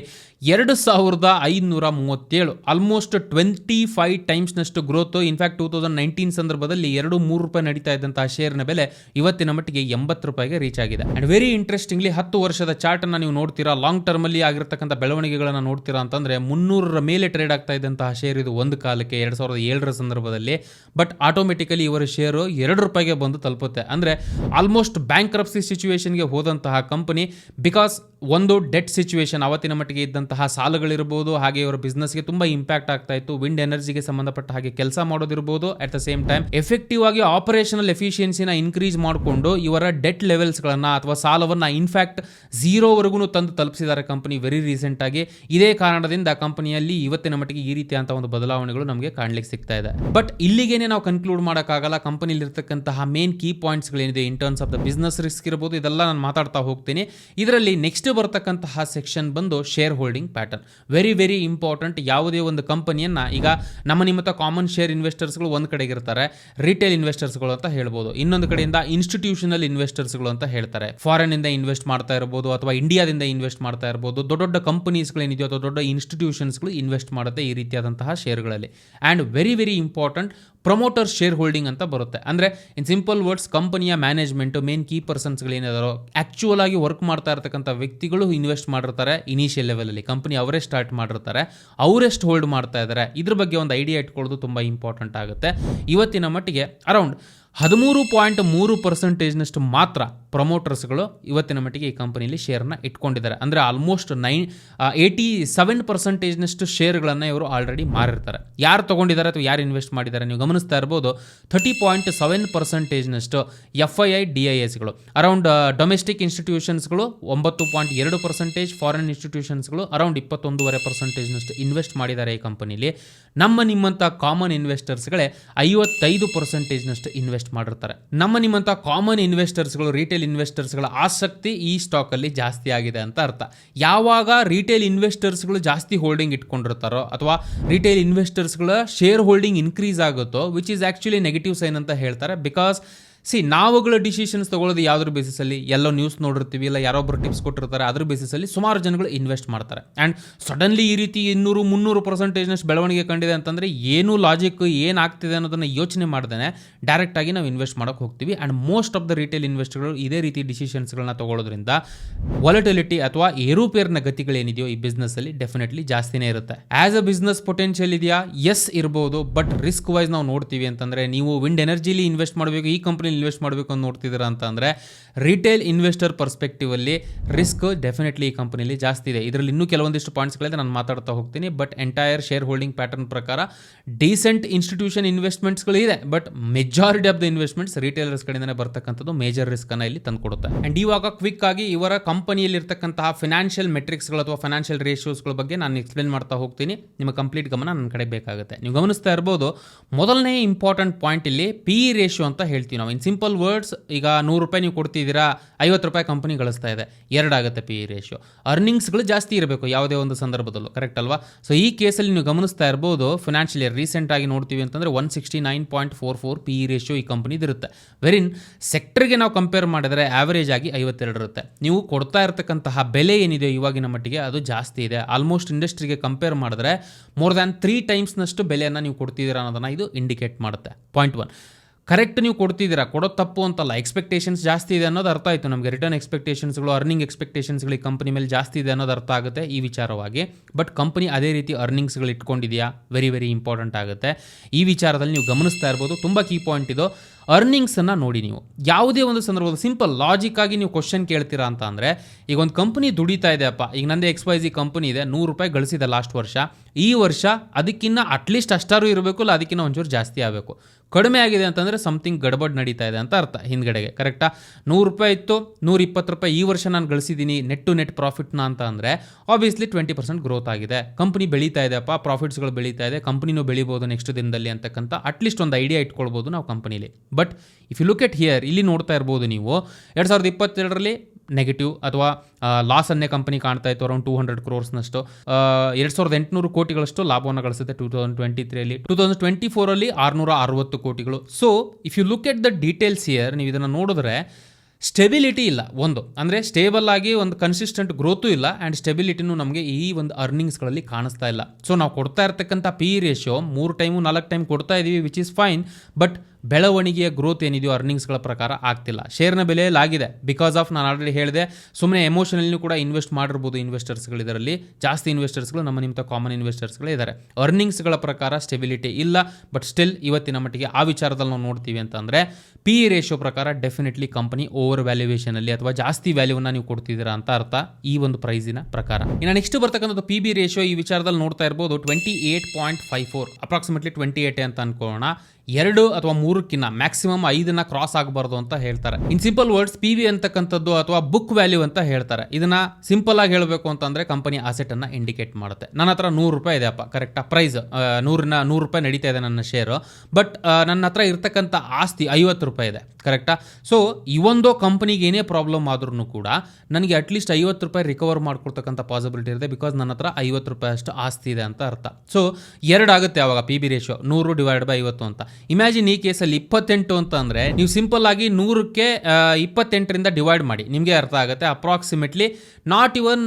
ಎರಡು ಸಾವಿರದ ಐದುನೂರ ಮೂವತ್ತೇಳು almost twenty five ಟೈಮ್ಸ್ನಷ್ಟು growth in fact two thousand nineteen ಸಂದರ್ಭದಲ್ಲಿ ಎರಡು ಮೂರು ರೂಪಾಯಿ ನಡೀತಾ ಇದ್ದಂತಹ ಶೇರ್ನ ಬೆಲೆ ಇವತ್ತಿನ ಮಟ್ಟಿಗೆ ಎಂಬತ್ತು ರೂಪಾಯಿಗೆ ರೀಚ್ ಆಗಿದೆ. ಅಂಡ್ ವೆರಿ ಇಂಟ್ರೆಸ್ಟಿಂಗ್ಲಿ ಹತ್ತು ವರ್ಷದ ಚಾರ್ಟ್ ಅನ್ನ ನೀವು ನೋಡ್ತೀರಾ ಲಾಂಗ್ ಟರ್ಮ್ ಅಲ್ಲಿ ಆಗಿರ್ತಕ್ಕಂಥ ಬೆಳವಣಿಗೆಗಳನ್ನ ನೋಡ್ತೀರಾ ಅಂತಂದ್ರೆ ಮುನ್ನೂರರ ಮೇಲೆ ಟ್ರೇಡ್ ಆಗ್ತಾ ಇದ್ದಂತಹ ಶೇರ್ ಇದು ಒಂದು ಕಾಲಕ್ಕೆ ಎರಡ್ ಸಾವಿರದ ಏಳರ ಸಂದರ್ಭದಲ್ಲಿ. ಬಟ್ ಆಟೋಮೆಟಿಕಲಿ ಇವರ ಶೇರು ಎರಡು ರೂಪಾಯಿಗೆ ಬಂದು ತಲುಪುತ್ತೆ. ಅಂದ್ರೆ ಆಲ್ಮೋಸ್ಟ್ ಬ್ಯಾಂಕ್ ರಪ್ಸಿ ಸಿಚುವೇಶನ್ಗೆ ಹೋದಂತಹ ಕಂಪನಿ ಬಿಕಾಸ್ ಒಂದು ಡೆಟ್ ಸಿಚುವೇಶನ್ ಅವತ್ತಿನ ಮಟ್ಟಿಗೆ ಇದ್ದಂತಹ ಸಾಲಗಳಿರ್ಬೋದು, ಹಾಗೆ ಇವರ ಬಿಸ್ನೆಸ್ಗೆ ತುಂಬಾ ಇಂಪ್ಯಾಕ್ಟ್ ಆಗ್ತಾ ಇತ್ತು. ವಿಂಡ್ ಎನರ್ಜಿಗೆ ಸಂಬಂಧಪಟ್ಟ ಹಾಗೆ ಕೆಲಸ ಮಾಡೋದಿರ್ಬೋದು. At the same time effective ಆಗಿ ಆಪರೇಷನಲ್ ಎಫಿಷಿಯನ್ಸಿನ ಇನ್ಕ್ರೀಸ್ ಮಾಡಿಕೊಂಡು ಇವರ ಡೆಟ್ ಲೆವೆಲ್ಸ್ಗಳನ್ನು ಅಥವಾ ಸಾಲವನ್ನು ಇನ್ಫ್ಯಾಕ್ಟ್ ಝೀರೋವರೆಗೂ ತಂದು ತಲುಪಿಸಿದ್ದಾರೆ ಕಂಪನಿ ವೆರಿ ರೀಸೆಂಟ್ ಆಗಿ. ಇದೇ ಕಾರಣದಿಂದ ಕಂಪನಿಯಲ್ಲಿ ಇವತ್ತಿನ ಮಟ್ಟಿಗೆ ಈ ರೀತಿಯಾದಂಥ ಒಂದು ಬದಲಾವಣೆಗಳು ನಮಗೆ ಕಾಣ್ಲಿಕ್ಕೆ ಸಿಗ್ತಾ ಇದೆ. ಬಟ್ ಇಲ್ಲಿಗೇನೆ ನಾವು ಕನ್ಕ್ಲೂಡ್ ಮಾಡೋಕ್ಕಾಗಲ್ಲ. ಕಂಪನಿಲಿ ಇರ್ತಕ್ಕಂತಹ main key ಪಾಯಿಂಟ್ಸ್ಗಳೇನಿದೆ in terms of the business risk ಇರ್ಬೋದು, ಇದೆಲ್ಲ ನಾನು ಮಾತಾಡ್ತಾ ಹೋಗ್ತೀನಿ. ಇದರಲ್ಲಿ ನೆಕ್ಸ್ಟ್ ಬರ್ತಕ್ಕಂತಹ ಸೆಕ್ಷನ್ ಬಂದು share holding pattern very very important ಯಾವುದೇ ಒಂದು ಕಂಪನಿಯನ್ನು ಈಗ ನಮ್ಮ ನಿಮ್ಮತ್ತ ಕಾಮನ್ ಶೇರ್ ಇನ್ವೆಸ್ಟರ್ಸ್ಗಳು ಒಂದು ಕಡೆಗೆ ಇರ್ತಾರೆ. ರಿಟೇಲ್ ಇನ್ವೆಸ್ಟರ್ಸ್ಗಳು ಅಂತ ಹೇಳ್ಬೋದು. ಇನ್ನೊಂದು ಕಡೆಯಿಂದ ಇನ್ಸ್ಟಿಟ್ಯೂಷನಲ್ ಇನ್ವೆಸ್ಟರ್ಸ್ಗಳು ಅಂತ ಹೇಳ್ತಾರೆ. ಫಾರಿನ್ ಇಂದ ಇನ್ವೆಸ್ಟ್ ಮಾಡ್ತಾ ಇರ್ಬೋದು ಅಥವಾ ಇಂಡಿಯಾದಿಂದ ಇನ್ವೆಸ್ಟ್ ಮಾಡ್ತಾ ಇರ್ಬೋದು. ದೊಡ್ಡ ದೊಡ್ಡ ಕಂಪನೀಸ್ಗಳೇನಿದೆಯೋ ಅಥವಾ ದೊಡ್ಡ ಇನ್ಸ್ಟಿಟ್ಯೂಷನ್ಸ್ಗಳು ಇನ್ವೆಸ್ಟ್ ಮಾಡುತ್ತೆ ಈ ರೀತಿಯಾದಂತಹ ಶೇರ್ಗಳಲ್ಲಿ and very very important promoter share holding ಅಂತ ಬರುತ್ತೆ. ಅಂದರೆ ಇನ್ ಸಿಂಪಲ್ ವರ್ಡ್ಸ್ ಕಂಪನಿಯ ಮ್ಯಾನೇಜ್ಮೆಂಟು ಮೇನ್ ಕೀ ಪರ್ಸನ್ಸ್ಗಳು ಏನಿದಾರೋ ಆ್ಯಕ್ಚುಯಲ್ ಆಗಿ ವರ್ಕ್ ಮಾಡ್ತಾ ಇರ್ತಕ್ಕಂಥ ವ್ಯಕ್ತಿಗಳು ಇನ್ವೆಸ್ಟ್ ಮಾಡಿರ್ತಾರೆ ಇನಿಷಿಯಲ್ ಲೆವೆಲಲ್ಲಿ ಕಂಪನಿ ಅವರೇ ಸ್ಟಾರ್ಟ್ ಮಾಡಿರ್ತಾರೆ ಅವರೆಷ್ಟು ಹೋಲ್ಡ್ ಮಾಡ್ತಾ ಇದ್ದಾರೆ ಇದ್ರ ಬಗ್ಗೆ ಒಂದು ಐಡಿಯಾ ಇಟ್ಕೊಳ್ಳೋದು ತುಂಬ ಇಂಪಾರ್ಟೆಂಟ್ ಆಗುತ್ತೆ. ಇವತ್ತಿನ ಮಟ್ಟಿಗೆ ಅರೌಂಡ್ ಹದಿಮೂರು ಪಾಯಿಂಟ್ ಮೂರು ಪರ್ಸೆಂಟೇಜ್ನಷ್ಟು ಮಾತ್ರ ಪ್ರಮೋಟರ್ಸ್ಗಳು ಇವತ್ತಿನ ಮಟ್ಟಿಗೆ ಈ ಕಂಪನಿಯಲ್ಲಿ ಶೇರ್ನ ಇಟ್ಕೊಂಡಿದ್ದಾರೆ. ಅಂದರೆ ಆಲ್ಮೋಸ್ಟ್ ನೈನ್ ಏಯ್ಟಿ ಸೆವೆನ್ ಪರ್ಸೆಂಟೇಜ್ನಷ್ಟು ಶೇರ್ಗಳನ್ನು ಇವರು ಆಲ್ರೆಡಿ ಮಾರಿರ್ತಾರೆ. ಯಾರು ತೊಗೊಂಡಿದ್ದಾರೆ ಅಥವಾ ಯಾರು ಇನ್ವೆಸ್ಟ್ ಮಾಡಿದ್ದಾರೆ ನೀವು ಗಮನಿಸ್ತಾ ಇರ್ಬೋದು thirty point seven ಪರ್ಸೆಂಟೇಜ್ನಷ್ಟು F I I D I ಎಸ್ಗಳು around domestic ಇನ್ಸ್ಟಿಟ್ಯೂಷನ್ಸ್ಗಳು ಒಂಬತ್ತು ಪಾಯಿಂಟ್ ಎರಡು ಪರ್ಸೆಂಟೇಜ್ ಫಾರಿನ್ ಇನ್ಸ್ಟಿಟ್ಯೂಷನ್ಸ್ಗಳು ಅರೌಂಡ್ ಇಪ್ಪತ್ತೊಂದೂವರೆ ಪರ್ಸೆಂಟೇಜ್ನಷ್ಟು ಇನ್ವೆಸ್ಟ್ ಮಾಡಿದ್ದಾರೆ ಈ ಕಂಪನಿಯಲ್ಲಿ ನಮ್ಮ ನಿಮ್ಮಂಥ ಕಾಮನ್ ಇನ್ವೆಸ್ಟರ್ಸ್ಗಳೇ ಐವತ್ತೈದು ಪರ್ಸೆಂಟೇಜ್ನಷ್ಟು ಇನ್ವೆಸ್ಟ್ ಮಾಡಿರ್ತಾರೆ. ನಮ್ಮ ನಿಮ್ಮಂಥ ಕಾಮನ್ ಇನ್ವೆಸ್ಟರ್ಸ್ಗಳು ರಿಟೇಲ್ ಇನ್ವೆಸ್ಟರ್ಸ್ಗಳ ಆಸಕ್ತಿ ಈ ಸ್ಟಾಕಲ್ಲಿ ಜಾಸ್ತಿ ಆಗಿದೆ ಅಂತ ಅರ್ಥ. ಯಾವಾಗ ರಿಟೇಲ್ ಇನ್ವೆಸ್ಟರ್ಸ್ಗಳು ಜಾಸ್ತಿ ಹೋಲ್ಡಿಂಗ್ ಇಟ್ಕೊಂಡಿರ್ತಾರೋ ಅಥವಾ ರಿಟೇಲ್ ಇನ್ವೆಸ್ಟರ್ಸ್ಗಳ ಶೇರ್ ಹೋಲ್ಡಿಂಗ್ ಇನ್ಕ್ರೀಸ್ ಆಗುತ್ತೋ which is actually negative sign ಅಂತ ಹೇಳ್ತಾರೆ ಬಿಕಾಸ್ ಸಿ ನಾವುಗಳ ಡಿಸಿಷನ್ಸ್ ತಗೊಳ್ಳೋದು ಯಾವ್ದ್ರ ಬೇಸಿಸಲ್ಲಿ ಎಲ್ಲೋ ನ್ಯೂಸ್ ನೋಡಿರ್ತೀವಿ, ಇಲ್ಲ ಯಾರೊಬ್ಬರು ಟಿಪ್ಸ್ ಕೊಟ್ಟಿರ್ತಾರೆ, ಅದ್ರ ಬೇಸಿಸಲ್ಲಿ ಸುಮಾರು ಜನಗಳು ಇನ್ವೆಸ್ಟ್ ಮಾಡ್ತಾರೆ. ಆ್ಯಂಡ್ ಸಡನ್ಲಿ ಈ ರೀತಿ ಇನ್ನೂರು, ಮುನ್ನೂರು ಪರ್ಸೆಂಟೇಜ್ನಷ್ಟು ಬೆಳವಣಿಗೆ ಕಂಡಿದೆ ಅಂತಂದರೆ ಏನು ಲಾಜಿಕ್ ಏನಾಗ್ತಿದೆ ಅನ್ನೋದನ್ನು ಯೋಚನೆ ಮಾಡ್ದೇ ಡೈರೆಕ್ಟಾಗಿ ನಾವು ಇನ್ವೆಸ್ಟ್ ಮಾಡೋಕೆ ಹೋಗ್ತೀವಿ. And most of the retail ಇನ್ವೆಸ್ಟ್ಗಳು ಇದೇ ರೀತಿ ಡಿಸಿಷನ್ಸ್ಗಳನ್ನ ತಗೊಳ್ಳೋದ್ರಿಂದ ವಾಲಟಿಲಿಟಿ ಅಥವಾ ಏರುಪೇರಿನ ಗತಿಗಳೇನಿದೆಯೋ ಈ ಬಿಸ್ನೆಸ್ಸಲ್ಲಿ ಡೆಫಿನೆಟ್ಲಿ ಜಾಸ್ತಿನೇ ಇರುತ್ತೆ. ಆ್ಯಸ್ ಅ ಬಿಸ್ನೆಸ್ ಪೊಟೆನ್ಷಿಯಲ್ ಇದೆಯಾ? ಎಸ್ ಇರ್ಬೋದು ಬಟ್ ರಿಸ್ಕ್ ವೈಸ್ ನಾವು ನೋಡ್ತೀವಿ ಅಂತಂದರೆ ನೀವು ವಿಂಡ್ ಎನರ್ಜಿಲಿ ಇನ್ವೆಸ್ಟ್ ಮಾಡಬೇಕು, ಈ ಕಂಪ್ನಿ ಇನ್ವೆಸ್ಟ್ ಮಾಡಬೇಕು ಅಂತ ನೋಡ್ತಿದ್ದೀರಾ ಅಂತಂದರೆ ರಿಟೇಲ್ ಇನ್ವೆಸ್ಟರ್ ಪರ್ಸ್ಪೆಕ್ಟಿವಲ್ಲಿ ರಿಸ್ಕ್ ಡೆಫಿನೆಟ್ಲಿ ಈ ಕಂಪನಿಯಲ್ಲಿ ಜಾಸ್ತಿ ಇದೆ. ಇದರಲ್ಲಿ ಇನ್ನೂ ಕೆಲವೊಂದಿಷ್ಟು ಪಾಯಿಂಟ್ಸ್ಗಳಿದೆ ನಾನು ಮಾತಾಡ್ತಾ ಹೋಗ್ತೀನಿ. But entire share holding pattern ಪ್ರಕಾರ ಡೀಸೆಂಟ್ ಇನ್ಸ್ಟಿಟ್ಯೂಷನ್ ಇನ್ವೆಸ್ಟ್ಮೆಂಟ್ಸ್ಗಳು ಇದೆ. But majority of the investments retailers ಕಡೆಯಿಂದನೇ ಬರ್ತಕ್ಕಂಥದ್ದು ಮೇಜರ್ ರಿಸ್ಕ್ ಅನ್ನ ಇಲ್ಲಿ ತಂದುಕೊಡುತ್ತೆ. ಅಂಡ್ ಇವಾಗ ಕ್ವಿಕ್ ಆಗಿ ಇವರ ಕಂಪನಿಯಲ್ಲಿ ಇರ್ತಕ್ಕಂತಹ ಫಿನಾನ್ಷಿಯಲ್ ಮೆಟ್ರಿಕ್ಸ್ಗಳು ಅಥವಾ ಫಿನಾನ್ಷಿಯಲ್ ರೇಷಿಯೋಸ್ಗಳ ಬಗ್ಗೆ ನಾನು ಎಕ್ಸ್ಪ್ಲೇನ್ ಮಾಡ್ತಾ ಹೋಗ್ತೀನಿ. ನಿಮ್ಮ ಕಂಪ್ಲೀಟ್ ಗಮನ ನನ್ನ ಕಡೆ ಬೇಕಾಗುತ್ತೆ. ನೀವು ಗಮನಿಸ್ತಾ ಇರ್ಬೋದು, ಮೊದಲನೇ ಇಂಪಾರ್ಟೆಂಟ್ ಪಾಯಿಂಟ್ ಇಲ್ಲಿ ಪಿ ರೇಷಿಯೋ ಅಂತ ಹೇಳ್ತೀವಿ ನಾವು. ಇನ್ ಸಿಂಪಲ್ ವರ್ಡ್ಸ್, ಈಗ ನೂರು ರೂಪಾಯಿ ನೀವು ಕೊಡ್ತಿದ್ದೀರಾ, ಐವತ್ತು ರೂಪಾಯಿ ಕಂಪನಿ ಗಳಿಸ್ತಾ ಇದೆ, ಎರಡಾಗುತ್ತೆ ಪಿ ರೇಷಿಯೋ ಅರ್ನಿಂಗ್ಸ್ಗಳು ಜಾಸ್ತಿ ಇರಬೇಕು ಯಾವುದೇ ಒಂದು ಸಂದರ್ಭದಲ್ಲೂ ಕರೆಕ್ಟ್ ಅಲ್ವಾ? ಸೊ ಈ ಕೇಸಲ್ಲಿ ನೀವು ಗಮನಿಸ್ತಾ ಇರ್ಬೋದು ಫಿನಾನ್ಷಿಯಲ್ ಇಯರ್ ರೀಸೆಂಟ್ ಆಗಿ ನೋಡ್ತೀವಿ ಅಂತಂದರೆ one sixty nine point four four P ratio ಈ ಕಂಪ್ನಿದಿರುತ್ತೆ ವೆರಿನ್ ಸೆಕ್ಟರ್ಗೆ ನಾವು ಕಂಪೇರ್ ಮಾಡಿದರೆ ಆವರೇಜ್ ಆಗಿ ಐವತ್ತೆರಡು ಇರುತ್ತೆ. ನೀವು ಕೊಡ್ತಾ ಇರತಕ್ಕಂತಹ ಬೆಲೆ ಏನಿದೆ ಇವಾಗಿನ ಮಟ್ಟಿಗೆ ಅದು ಜಾಸ್ತಿ ಇದೆ. ಆಲ್ಮೋಸ್ಟ್ ಇಂಡಸ್ಟ್ರಿಗೆ ಕಂಪೇರ್ ಮಾಡಿದ್ರೆ ಮೋರ್ ದ್ಯಾನ್ ತ್ರೀ ಟೈಮ್ಸ್ನಷ್ಟು ಬೆಲೆಯನ್ನು ನೀವು ಕೊಡ್ತಿದ್ದೀರಾ ಅನ್ನೋದನ್ನು ಇದು ಇಂಡಿಕೇಟ್ ಮಾಡುತ್ತೆ. ಪಾಯಿಂಟ್ ಒನ್ ಕರೆಕ್ಟ್ ನೀವು ಕೊಡ್ತಿದ್ದೀರಾ? ಕೊಡೋದು ತಪ್ಪು ಅಂತಲ್ಲ. ಎಕ್ಸ್ಪೆಕ್ಟೇಷನ್ಸ್ ಜಾಸ್ತಿ ಇದೆ ಅನ್ನೋದು ಅರ್ಥ ಆಯಿತು ನಮಗೆ. ರಿಟರ್ನ್ ಎಕ್ಸ್ಪೆಕ್ಟೇಷನ್ಸ್ಗಳು ಅರ್ನಿಂಗ್ ಎಕ್ಸ್ಪೆಕ್ಟೇಷನ್ಸ್ಗಳು ಈ ಕಂಪನಿ ಮೇಲೆ ಜಾಸ್ತಿ ಇದೆ ಅನ್ನೋದು ಅರ್ಥ ಆಗುತ್ತೆ ಈ ವಿಚಾರವಾಗಿ. ಬಟ್ ಕಂಪನಿ ಅದೇ ರೀತಿ ಅರ್ನಿಂಗ್ಸ್ಗಳು ಇಟ್ಕೊಂಡಿದೆಯಾ? ವೆರಿ ವೆರಿ ಇಂಪಾರ್ಟೆಂಟ್ ಆಗುತ್ತೆ. ಈ ವಿಚಾರದಲ್ಲಿ ನೀವು ಗಮನಿಸ್ತಾ ಇರ್ಬೋದು. ತುಂಬ ಕೀ ಪಾಯಿಂಟ್ ಇದು. ಅರ್ನಿಂಗ್ಸನ್ನು ನೋಡಿ ನೀವು. ಯಾವುದೇ ಒಂದು ಸಂದರ್ಭದಲ್ಲಿ ಸಿಂಪಲ್ ಲಾಜಿಕ್ಕಾಗಿ ನೀವು ಕ್ವಶನ್ ಕೇಳ್ತೀರಾ ಅಂತ ಅಂದರೆ, ಈಗ ಒಂದು ಕಂಪನಿ ದುಡಿತಾ ಇದೆ ಅಪ್ಪ ಈಗ ನಂದೇ ಎಕ್ಸ್ ವೈ ಜಿ ಕಂಪನಿ ಇದೆ. ನೂರು ರೂಪಾಯಿ ಗಳಿಸಿದೆ ಲಾಸ್ಟ್ ವರ್ಷ. ಈ ವರ್ಷ ಅದಕ್ಕಿಂತ ಅಟ್ಲೀಸ್ಟ್ ಅಷ್ಟಾರು ಇರಬೇಕು, ಇಲ್ಲ ಅದಕ್ಕಿಂತ ಒಂಚೂರು ಜಾಸ್ತಿ ಆಗಬೇಕು. ಕಡಿಮೆ ಆಗಿದೆ ಅಂತಂದರೆ ಸಮಥಿಂಗ್ ಗಡಬಡ್ ನಡೀತಾ ಇದೆ ಅಂತ ಅರ್ಥ ಹಿಂದ್ಗಡೆಗೆ ಕರೆಕ್ಟಾ ನೂರು ರೂಪಾಯಿ ಇತ್ತು ನೂರ ಇಪ್ಪತ್ತು ರೂಪಾಯಿ ಈ ವರ್ಷ ನಾನು ಗಳಿಸಿದ್ದೀನಿ ನೆಟ್ ಟು ನೆಟ್ ಪ್ರಾಫಿಟ್ನ ಅಂತ ಅಂದರೆ ಆಬ್ವಿಯಸ್ಲಿ ಟ್ವೆಂಟಿ ಪರ್ಸೆಂಟ್ ಗ್ರೋತ್ ಆಗಿದೆ. ಕಂಪ್ನಿ ಬೆಳೀತಾ ಇದೆ, ಅಪ್ಪ ಪ್ರಾಫಿಟ್ಸ್ಗಳು ಬೆಳೀತಾ ಇದೆ ಕಂಪ್ನಿನೂ ಬೆಳಿಬೋದು ನೆಕ್ಸ್ಟ್ ದಿನದಲ್ಲಿ ಅಂತಕ್ಕಂಥ ಅಟ್ಲೀಸ್ಟ್ ಒಂದು ಐಡಿಯಾ ಇಟ್ಕೊಳ್ಬೋದು ನಾವು ಕಂಪ್ನಿಲಿ but if you look at here ಇಲ್ಲಿ ನೋಡ್ತಾ ಇರ್ಬೋದು ನೀವು, ಎರಡು ಸಾವಿರದ ಇಪ್ಪತ್ತೆರಡರಲ್ಲಿ ನೆಗೆಟಿವ್ ಅಥವಾ ಲಾಸ್ ಅನ್ನೇ ಕಂಪನಿ ಕಾಣ್ತಾ ಇತ್ತು ಅರೌಂಡ್ ಟೂ ಹಂಡ್ರೆಡ್ ಕ್ರೋರ್ಸ್ನಷ್ಟು ಎರಡು ಸಾವಿರದ ಎಂಟುನೂರು ಕೋಟಿಗಳಷ್ಟು ಲಾಭವನ್ನು ಗಳಿಸುತ್ತೆ ಟೂ ತೌಸಂಡ್ ಟ್ವೆಂಟಿ ತ್ರೀಯಲ್ಲಿ ಟೂ ತೌಸಂಡ್ ಟ್ವೆಂಟಿ ಫೋರಲ್ಲಿ ಆರುನೂರ ಅರವತ್ತು ಕೋಟಿಗಳು. So if you look at the details year ನೀವು ಇದನ್ನು ನೋಡಿದ್ರೆ ಸ್ಟೆಬಿಲಿಟಿ ಇಲ್ಲ, ಒಂದು. ಅಂದರೆ ಸ್ಟೇಬಲ್ ಆಗಿ ಒಂದು ಕನ್ಸಿಸ್ಟೆಂಟ್ ಗ್ರೋತು ಇಲ್ಲ ಆ್ಯಂಡ್ ಸ್ಟೆಬಿಲಿಟಿನೂ ನಮಗೆ ಈ ಒಂದು ಅರ್ನಿಂಗ್ಸ್ಗಳಲ್ಲಿ ಕಾಣಿಸ್ತಾ ಇಲ್ಲ. ಸೊ ನಾವು ಕೊಡ್ತಾ ಇರ್ತಕ್ಕಂಥ ಪಿ ರೇಷಿಯೋ ಮೂರು ಟೈಮು ನಾಲ್ಕು ಟೈಮ್ ಕೊಡ್ತಾ ಇದ್ದೀವಿ ವಿಚ್ ಇಸ್ ಫೈನ್ ಬಟ್ ಬೆಳವಣಿಗೆಯ ಗ್ರೋತ್ ಏನಿದೆಯೋ ಅರ್ನಿಂಗ್ಸ್ಗಳ ಪ್ರಕಾರ ಆಗ್ತಿಲ್ಲ. ಶೇರ್ನ ಬೆಲೆಯಲ್ಲಿ ಆಗಿದೆ. ಬಿಕಾಸ್ ಆಫ್ ನಾನು ಆಲ್ರೆಡಿ ಹೇಳಿದೆ ಸುಮ್ಮನೆ ಎಮೋಷನಲ್ಲಿ ಕೂಡ ಇನ್ವೆಸ್ಟ್ ಮಾಡಿರ್ಬೋದು ಇನ್ವೆಸ್ಟರ್ಸ್ಗಳು ಇದರಲ್ಲಿ. ಜಾಸ್ತಿ ಇನ್ವೆಸ್ಟರ್ಸ್ಗಳು ನಮ್ಮ ನಿಮ್ಮ ಕಾಮನ್ ಇನ್ವೆಸ್ಟರ್ಸ್ಗಳೇ ಇದ್ದಾರೆ ಅರ್ನಿಂಗ್ಸ್ಗಳ ಪ್ರಕಾರ ಸ್ಟೆಬಿಲಿಟಿ ಇಲ್ಲ ಬಟ್ ಸ್ಟಿಲ್ ಇವತ್ತಿನ ಮಟ್ಟಿಗೆ ಆ ವಿಚಾರದಲ್ಲಿ ನಾವು ನೋಡ್ತೀವಿ ಅಂತಂದರೆ ಪಿ ರೇಷಿಯೋ ಪ್ರಕಾರ ಡೆಫಿನೆಟ್ಲಿ ಕಂಪನಿ ಓವರ್ ವ್ಯಾಲ್ಯೂಯೇಷನಲ್ಲಿ ಅಥವಾ ಜಾಸ್ತಿ ವ್ಯಾಲ್ಯೂನ ನೀವು ಕೊಡ್ತಿದ್ದೀರಾ ಅಂತ ಅರ್ಥ ಈ ಒಂದು ಪ್ರೈಸಿನ ಪ್ರಕಾರ. ಇನ್ನು ನೆಕ್ಸ್ಟ್ ಬರ್ತಕ್ಕಂಥದ್ದು ಪಿ ಬಿ ರೇಷಿಯೋ ಈ ವಿಚಾರದಲ್ಲಿ ನೋಡ್ತಾ ಇರ್ಬೋದು twenty eight point five four approximately twenty eight ಅಂತ ಅನ್ಕೊಳ್ಳೋಣ. ಎರಡು ಅಥವಾ ಮೂರಕ್ಕಿನ್ನ ಮ್ಯಾಕ್ಸಿಮಮ್ ಐದನ್ನ ಕ್ರಾಸ್ ಆಗಬಾರ್ದು ಅಂತ ಹೇಳ್ತಾರೆ. In simple words P V ಅಂತಕ್ಕಂಥದ್ದು ಅಥವಾ ಬುಕ್ ವ್ಯಾಲ್ಯೂ ಅಂತ ಹೇಳ್ತಾರೆ. ಇದನ್ನ ಸಿಂಪಲ್ ಆಗಿ ಹೇಳಬೇಕು ಅಂತಂದ್ರೆ ಕಂಪನಿ ಆಸೆಟ್ ಅನ್ನ ಇಂಡಿಕೇಟ್ ಮಾಡುತ್ತೆ. ನನ್ನ ಹತ್ರ ನೂರು ರೂಪಾಯಿ ಇದೆಯಪ್ಪ ಕರೆಕ್ಟಾ ಪ್ರೈಸ್ ನೂರನ್ನ, ನೂರು ರೂಪಾಯಿ ನಡೀತಾ ಇದೆ ನನ್ನ ಶೇರು ಬಟ್ ನನ್ನ ಹತ್ರ ಇರ್ತಕ್ಕಂಥ ಆಸ್ತಿ ಐವತ್ತು ರೂಪಾಯಿ ಇದೆ ಕರೆಕ್ಟಾ ಸೊ ಇವೊಂದು ಕಂಪನಿಗೆ ಏನೇ ಪ್ರಾಬ್ಲಮ್ ಆದ್ರೂ ಕೂಡ ನನಗೆ ಅಟ್ಲೀಸ್ಟ್ ಐವತ್ತು ರೂಪಾಯಿ ರಿಕವರ್ ಮಾಡ್ಕೊಳ್ತಕ್ಕಂಥ ಪಾಸಿಬಿಲಿಟಿ ಇರುತ್ತೆ ಬಿಕಾಸ್ ನನ್ನ ಹತ್ರ ಐವತ್ತು ರೂಪಾಯಿ ಅಷ್ಟು ಆಸ್ತಿ ಇದೆ ಅಂತ ಅರ್ಥ. ಸೊ ಎರಡಾಗುತ್ತೆ ಅವಾಗ ಪಿ ಬಿ ರೇಷಿಯೋ ನೂರು ಡಿವೈಡ್ ಬೈ ಐವತ್ತು ಅಂತ. ಇಮ್ಯಾಜಿನ್ ಈ ಕೇಸಲ್ಲಿ ಇಪ್ಪತ್ತೆಂಟು ಅಂತ ಅಂದರೆ ನೀವು ಸಿಂಪಲ್ ಆಗಿ ನೂರಕ್ಕೆ ಇಪ್ಪತ್ತೆಂಟರಿಂದ ಡಿವೈಡ್ ಮಾಡಿ. ನಿಮಗೆ ಅರ್ಥ ಆಗುತ್ತೆ. ಅಪ್ರಾಕ್ಸಿಮೇಟ್ಲಿ ನಾಟ್ ಇವನ್